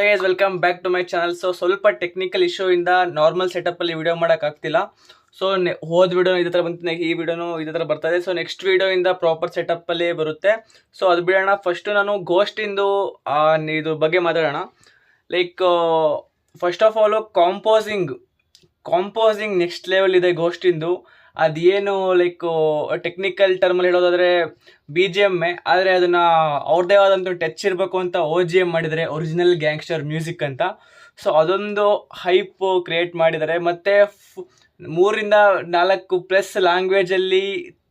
Guys welcome back to my channel so ಸ್ವಲ್ಪ technical issue ಇಂದ normal setup ಅಲ್ಲಿ video ಆಗ್ತಿಲ್ಲ. ಸೊ ಹೋದ ವಿಡಿಯೋ ಇದೇ ಥರ ಬಂತು ಈ ವಿಡಿಯೋನು ಇದೇ ಥರ ಇದೆ. ಸೊ ನೆಕ್ಸ್ಟ್ ವಿಡಿಯೋ ಇಂದ ಪ್ರಾಪರ್ ಸೆಟಪ್ ಅಲ್ಲಿ ಬರುತ್ತೆ. ಸೊ ಅದು ಬಿಡೋಣ. ಫಸ್ಟ್ ನಾನು ಆ, ಇದು ಬಗ್ಗೆ ಮಾತಾಡೋಣ. Like first of all composing composing next level ಇದೆ ಗೋಸ್ಟಿಂದು ಅದೇನು ಲೈಕ್ ಟೆಕ್ನಿಕಲ್ ಟರ್ಮಲ್ಲಿ ಹೇಳೋದಾದರೆ ಬಿ ಜಿ ಎಂ ಆದರೆ ಅದನ್ನ ಅವ್ರದ್ದೇ ಆದಂಥ ಟಚ್ ಇರಬೇಕು ಅಂತ ಒ ಜಿ ಎಂ ಮಾಡಿದರೆ ಒರಿಜಿನಲ್ ಗ್ಯಾಂಗ್ಸ್ಟರ್ ಮ್ಯೂಸಿಕ್ ಅಂತ. ಸೊ ಅದೊಂದು ಹೈಪ್ ಕ್ರಿಯೇಟ್ ಮಾಡಿದ್ದಾರೆ. ಮತ್ತು ಮೂರಿಂದ ನಾಲ್ಕು ಪ್ಲಸ್ ಲ್ಯಾಂಗ್ವೇಜಲ್ಲಿ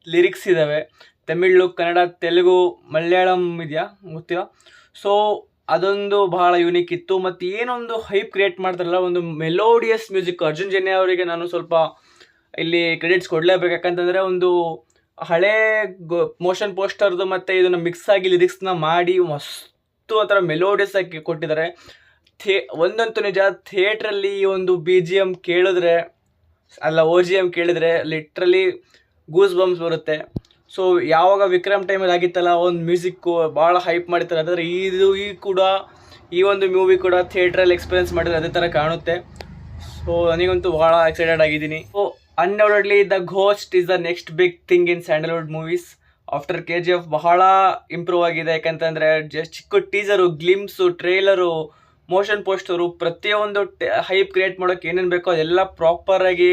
ಲಿರಿಕ್ಸ್ ಇದ್ದಾವೆ ತಮಿಳು, ಕನ್ನಡ, ತೆಲುಗು, ಮಲಯಾಳಂ ಇದೆಯಾ? ಗೊತ್ತಿಲ್ಲ. ಸೊ ಅದೊಂದು ಬಹಳ ಯೂನಿಕ್ ಇತ್ತು. ಮತ್ತು ಏನೊಂದು ಹೈಪ್ ಕ್ರಿಯೇಟ್ ಮಾಡ್ತಾರಲ್ಲ, ಒಂದು ಮೆಲೋಡಿಯಸ್ ಮ್ಯೂಸಿಕ್ ಅರ್ಜುನ್ ಜನ್ಯ ಅವರಿಗೆ ನಾನು ಸ್ವಲ್ಪ ಇಲ್ಲಿ ಕ್ರೆಡಿಟ್ಸ್ ಕೊಡಲೇಬೇಕು. ಯಾಕಂತಂದರೆ ಒಂದು ಹಳೆ ಮೋಷನ್ ಪೋಸ್ಟರ್ದು ಮತ್ತು ಇದನ್ನು ಮಿಕ್ಸ್ ಆಗಿ ಲಿರಿಕ್ಸ್ನ ಮಾಡಿ ಮಸ್ತು ಒಂಥರ ಮೆಲೋಡಿಯಸ್ ಆಗಿ ಕೊಟ್ಟಿದ್ದಾರೆ. ಥೇ, ಒಂದಂತೂ ನಿಜ, ಥಿಯೇಟ್ರಲ್ಲಿ ಈ ಒಂದು ಬಿ ಜಿ ಎಂ ಕೇಳಿದ್ರೆ, ಅಲ್ಲ ಓ ಜಿ ಎಂ ಕೇಳಿದ್ರೆ ಲಿಟ್ರಲಿ ಗೂಸ್ ಬಂಬ್ಸ್ ಬರುತ್ತೆ. ಸೊ ಯಾವಾಗ ವಿಕ್ರಮ್ ಟೈಮಲ್ಲಿ ಆಗಿತ್ತಲ್ಲ, ಒಂದು ಮ್ಯೂಸಿಕ್ಕು ಭಾಳ ಹೈಪ್ ಮಾಡಿರ್ತಾರೆ. ಅದಾದ್ರೆ ಇದು ಈ ಕೂಡ, ಈ ಒಂದು ಮೂವಿ ಕೂಡ ಥಿಯೇಟ್ರಲ್ಲಿ ಎಕ್ಸ್ಪೀರಿಯನ್ಸ್ ಮಾಡಿದ್ರೆ ಅದೇ ಥರ ಕಾಣುತ್ತೆ. ಸೊ ನನಗಂತೂ ಭಾಳ ಎಕ್ಸೈಟೆಡ್ ಆಗಿದ್ದೀನಿ. So undoubtedly the ghost is the next big thing in Sandalwood movies after K G F ಬಹಳ ಇಂಪ್ರೂವ್ ಆಗಿದೆ, ಯಾಕಂತಂದರೆ ಜಸ್ಟ್ ಚಿಕ್ಕ teaser glimpse trailer motion poster ಪ್ರತಿಯೊಂದು ಹೈಪ್ ಕ್ರಿಯೇಟ್ ಮಾಡೋಕೆ ಏನೇನು ಬೇಕೋ ಅದೆಲ್ಲ ಪ್ರಾಪರಾಗಿ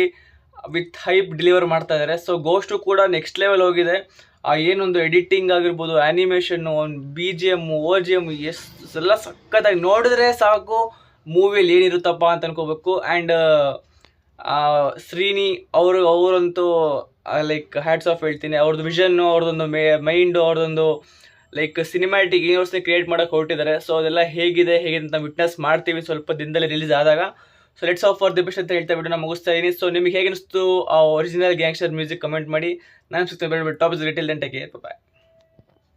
ವಿತ್ ಹೈಪ್ ಡೆಲಿವರ್ ಮಾಡ್ತಾ ಇದ್ದಾರೆ ಸೊ ಗೋಸ್ಟು ಕೂಡ ನೆಕ್ಸ್ಟ್ ಲೆವೆಲ್ ಹೋಗಿದೆ. ಆ ಏನೊಂದು ಎಡಿಟಿಂಗ್ ಆಗಿರ್ಬೋದು ಆ್ಯನಿಮೇಷನ್ನು ಒಂದು B G M O G M ಎಷ್ಟು ಎಲ್ಲ ಸಖತ್ತಾಗಿ ನೋಡಿದ್ರೆ ಸಾಕು ಮೂವಿಯಲ್ಲಿ ಏನಿರುತ್ತಪ್ಪ ಅಂತ ಅನ್ಕೋಬೇಕು. ಆ್ಯಂಡ್ ಶ್ರೀನಿ ಅವರು, ಅವರಂತೂ ಲೈಕ್ ಹ್ಯಾಟ್ಸ್ ಆಫ್ ಹೇಳ್ತೀನಿ. ಅವ್ರದ್ದು ವಿಷನ್ನು ಅವ್ರದ್ದೊಂದು ಮೇ ಮೈಂಡು ಅವ್ರದ್ದೊಂದು ಲೈಕ್ ಸಿನಿಮ್ಯಾಟಿಕ್ ಯೂನಿವರ್ಸ್ನ ಕ್ರಿಯೇಟ್ ಮಾಡೋಕೆ ಹೊರಟಿದ್ದಾರೆ. ಸೊ ಅದೆಲ್ಲ ಹೇಗಿದೆ ಹೇಗೆ ಅಂತ ವಿಟ್ನೆಸ್ ಮಾಡ್ತೀವಿ ಸ್ವಲ್ಪ ದಿನದಲ್ಲಿ ರಿಲೀಸ್ ಆದಾಗ. So let's hope for the best ಅಂತ ಹೇಳ್ತಾ ಬಿಟ್ಟು ನಾನು ಮುಗಿಸ್ತಾ ಇದ್ದೀನಿ ಸೊ ನಿಮಗೆ ಹೇಗೆ ಅನಿಸ್ತು ಆ ಒರಿಜಿನಲ್ ಗ್ಯಾಂಗ್ಸ್ಟರ್ ಮ್ಯೂಸಿಕ್ ಕಮೆಂಟ್ ಮಾಡಿ. ನಾನು ಸಿಗ್ತೇನೆ ಟಾಪ್ ರಿಟೇಲ್ ದೆನ್ ಟೇಕ್ ಬಾಯ್